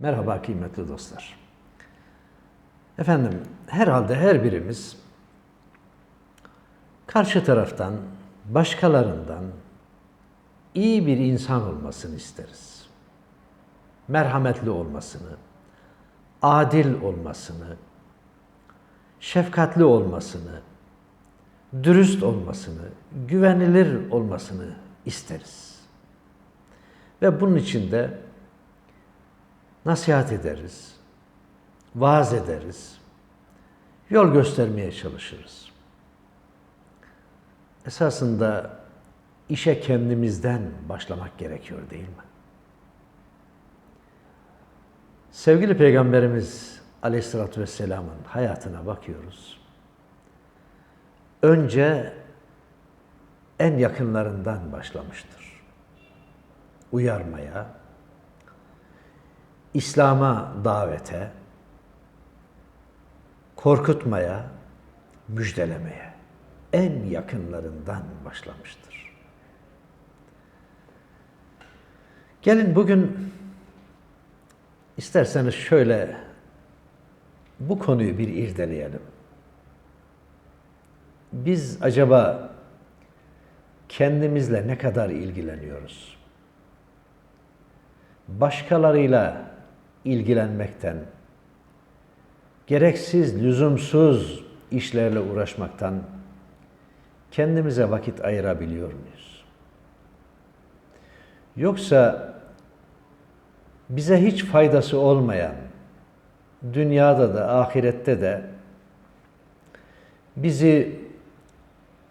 Merhaba kıymetli dostlar. Efendim, herhalde her birimiz karşı taraftan, başkalarından iyi bir insan olmasını isteriz. Merhametli olmasını, adil olmasını, şefkatli olmasını, dürüst olmasını, güvenilir olmasını isteriz. Ve bunun için de nasihat ederiz, vaaz ederiz, yol göstermeye çalışırız. Esasında işe kendimizden başlamak gerekiyor değil mi? Sevgili Peygamberimiz Aleyhisselatü Vesselam'ın hayatına bakıyoruz. Önce en yakınlarından başlamıştır. Uyarmaya, İslam'a davete, korkutmaya, müjdelemeye en yakınlarından başlamıştır. Gelin bugün isterseniz şöyle bu konuyu bir irdeleyelim. Biz acaba kendimizle ne kadar ilgileniyoruz? Başkalarıyla ilgilenmekten, gereksiz, lüzumsuz işlerle uğraşmaktan kendimize vakit ayırabiliyor muyuz? Yoksa bize hiç faydası olmayan, dünyada da ahirette de bizi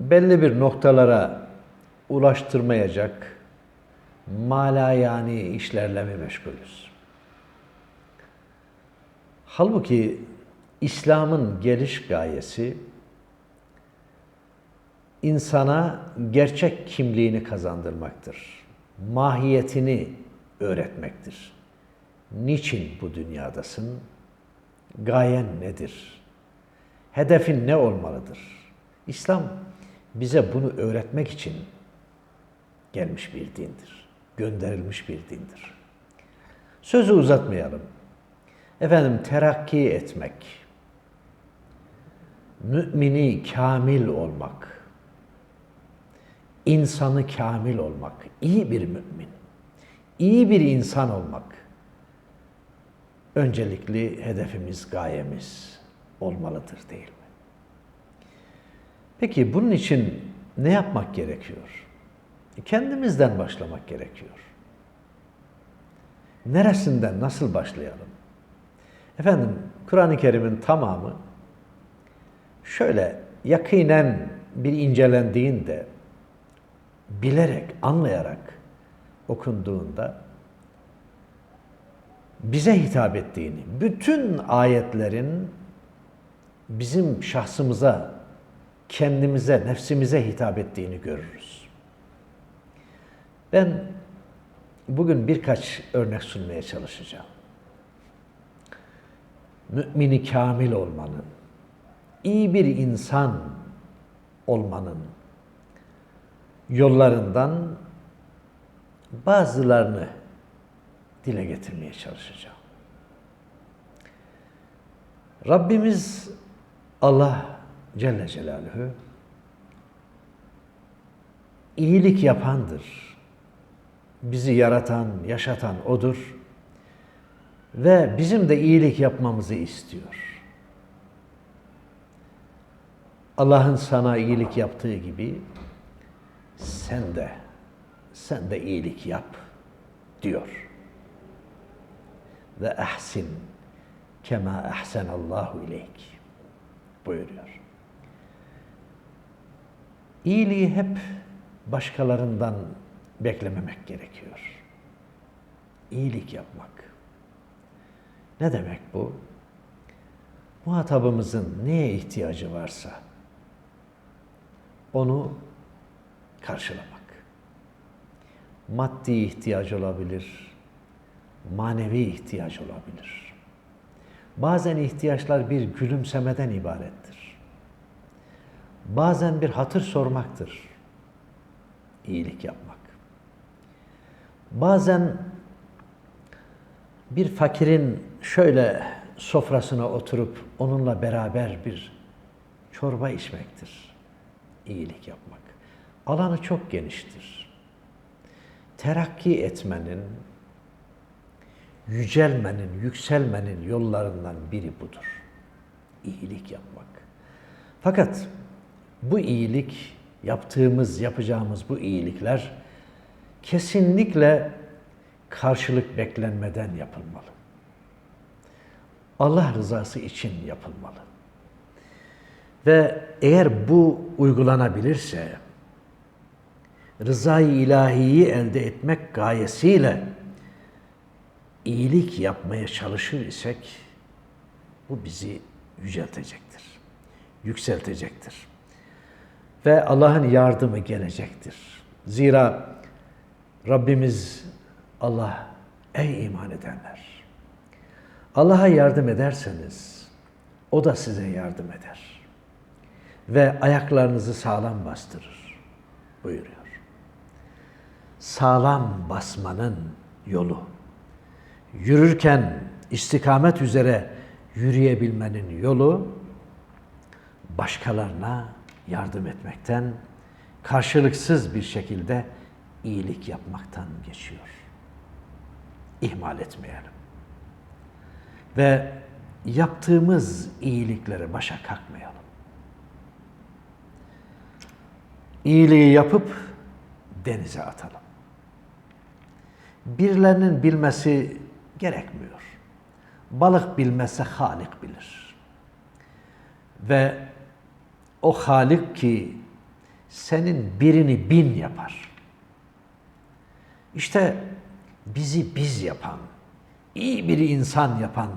belli bir noktalara ulaştırmayacak malayani işlerle mi meşgulüz? Halbuki İslam'ın geliş gayesi insana gerçek kimliğini kazandırmaktır. Mahiyetini öğretmektir. Niçin bu dünyadasın? Gayen nedir? Hedefin ne olmalıdır? İslam bize bunu öğretmek için gelmiş bir dindir. Gönderilmiş bir dindir. Sözü uzatmayalım. Efendim terakki etmek, mümini kamil olmak, insanı kamil olmak, iyi bir mümin, iyi bir insan olmak öncelikli hedefimiz, gayemiz olmalıdır değil mi? Peki bunun için ne yapmak gerekiyor? Kendimizden başlamak gerekiyor. Neresinden, nasıl başlayalım? Efendim, Kur'an-ı Kerim'in tamamı şöyle yakinen bir incelendiğinde, bilerek, anlayarak okunduğunda bize hitap ettiğini, bütün ayetlerin bizim şahsımıza, kendimize, nefsimize hitap ettiğini görürüz. Ben bugün birkaç örnek sunmaya çalışacağım. Mümini kamil olmanın, iyi bir insan olmanın yollarından bazılarını dile getirmeye çalışacağım. Rabbimiz Allah Celle Celaluhu iyilik yapandır. Bizi yaratan, yaşatan O'dur. Ve bizim de iyilik yapmamızı istiyor. Allah'ın sana iyilik yaptığı gibi sen de sen de iyilik yap diyor. Ve ahsin kema ahsenallahu ileyk buyuruyor. İyiliği hep başkalarından beklememek gerekiyor. İyilik yapmak. Ne demek bu? Muhatabımızın neye ihtiyacı varsa onu karşılamak. Maddi ihtiyaç olabilir, manevi ihtiyaç olabilir. Bazen ihtiyaçlar bir gülümsemeden ibarettir. Bazen bir hatır sormaktır. İyilik yapmak. Bazen bir fakirin şöyle sofrasına oturup onunla beraber bir çorba içmektir. İyilik yapmak. Alanı çok geniştir. Terakki etmenin, yücelmenin, yükselmenin yollarından biri budur. İyilik yapmak. Fakat bu iyilik, yaptığımız, yapacağımız bu iyilikler kesinlikle karşılık beklenmeden yapılmalı. Allah rızası için yapılmalı. Ve eğer bu uygulanabilirse, rızayı ilahiyi elde etmek gayesiyle iyilik yapmaya çalışır isek, bu bizi yüceltecektir, yükseltecektir. Ve Allah'ın yardımı gelecektir. Zira Rabbimiz Allah, ey iman edenler, Allah'a yardım ederseniz, O da size yardım eder. Ve ayaklarınızı sağlam bastırır buyuruyor. Sağlam basmanın yolu, yürürken istikamet üzere yürüyebilmenin yolu, başkalarına yardım etmekten, karşılıksız bir şekilde iyilik yapmaktan geçiyor. İhmal etmeyelim. Ve yaptığımız iyiliklere başa kalkmayalım. İyiliği yapıp denize atalım. Birilerinin bilmesi gerekmiyor. Balık bilmezse Halik bilir. Ve o Halik ki senin birini bin yapar. İşte bizi biz yapan, iyi bir insan yapan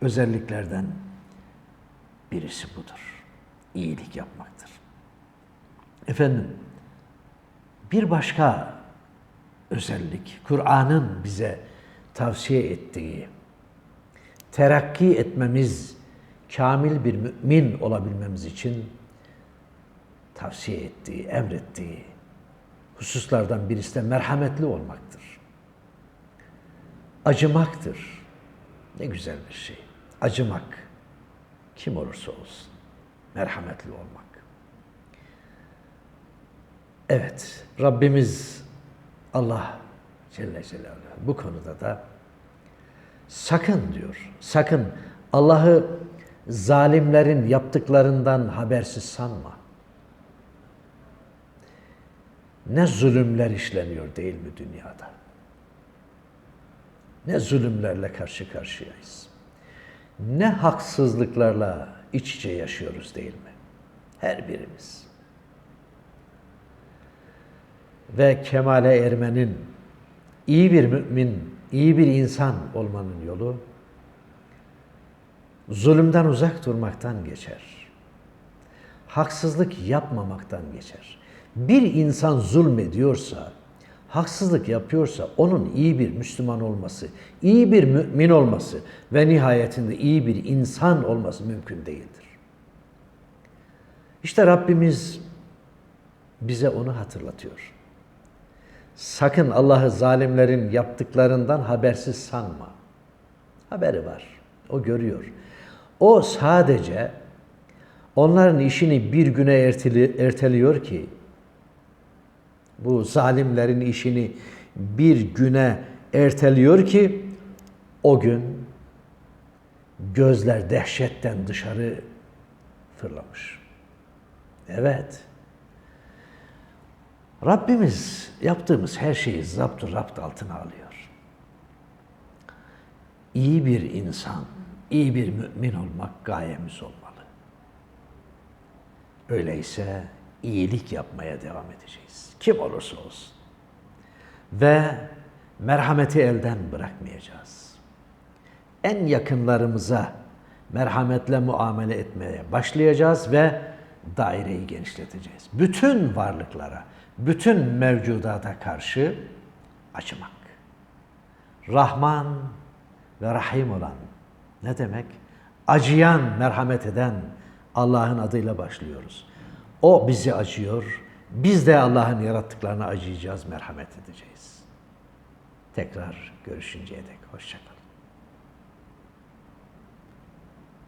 özelliklerden birisi budur. İyilik yapmaktır. Efendim, bir başka özellik, Kur'an'ın bize tavsiye ettiği, terakki etmemiz, kamil bir mümin olabilmemiz için tavsiye ettiği, emrettiği hususlardan birisi de merhametli olmaktır. Acımaktır. Ne güzel bir şey. Acımak. Kim olursa olsun. Merhametli olmak. Evet, Rabbimiz Allah Celle Celaluhu bu konuda da sakın diyor, sakın Allah'ı zalimlerin yaptıklarından habersiz sanma. Ne zulümler işleniyor değil mi dünyada? Ne zulümlerle karşı karşıyayız. Ne haksızlıklarla iç içe yaşıyoruz değil mi? Her birimiz. Ve kemale ermenin, iyi bir mümin, iyi bir insan olmanın yolu, zulümden uzak durmaktan geçer. Haksızlık yapmamaktan geçer. Bir insan zulmediyorsa, haksızlık yapıyorsa onun iyi bir Müslüman olması, iyi bir mümin olması ve nihayetinde iyi bir insan olması mümkün değildir. İşte Rabbimiz bize onu hatırlatıyor. Sakın Allah'ı zalimlerin yaptıklarından habersiz sanma. Haberi var. O görüyor. O sadece onların işini bir güne erteli, erteliyor ki bu zalimlerin işini bir güne erteliyor ki o gün gözler dehşetten dışarı fırlamış. Evet. Rabbimiz yaptığımız her şeyi zaptı rapt altına alıyor. İyi bir insan, iyi bir mümin olmak gayemiz olmalı. Öyleyse iyilik yapmaya devam edeceğiz. Kim olursa olsun. Ve merhameti elden bırakmayacağız. En yakınlarımıza merhametle muamele etmeye başlayacağız ve daireyi genişleteceğiz. Bütün varlıklara, bütün mevcudata karşı acımak. Rahman ve Rahim olan ne demek? Acıyan, merhamet eden Allah'ın adıyla başlıyoruz. O bizi acıyor, biz de Allah'ın yarattıklarına acıyacağız, merhamet edeceğiz. Tekrar görüşünceye dek hoşçakalın.